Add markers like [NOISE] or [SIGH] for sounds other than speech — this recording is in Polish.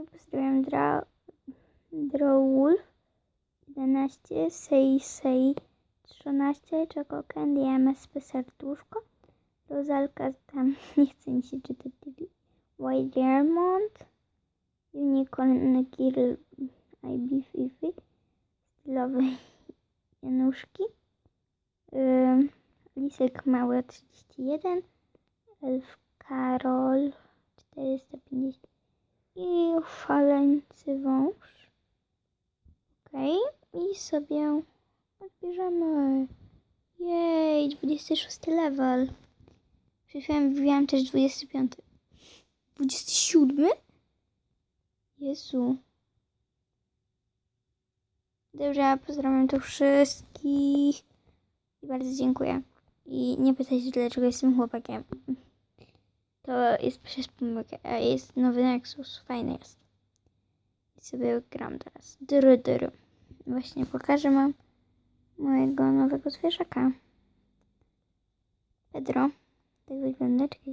I pozdrawiam Dra... Drawolf 11, Sei Sei. 13, Choco Candy, MSP Serduszko, Rozalka tam, [LAUGHS] nie chce mi się czytać. White Diamond, Unicorn Girl IB Fifi, stylowe [LAUGHS] Januszki, ym, Lisek Mały 31, Elf Karol 450 i szaleńcy wąż. Okej, i sobie odbierzemy. Jej, 26 level. Przed chwilą wbiłam też 25. 27? Jezu. Dobrze, pozdrawiam tu wszystkich. I bardzo dziękuję. I nie pytajcie, dlaczego jestem chłopakiem. To jest przez pomyłkę, a jest nowy Nexus. Fajny jest. I sobie gram teraz. Dry, dry. Właśnie pokażę wam mojego nowego zwierzaka. Pedro. Tak wygląda, czekajcie.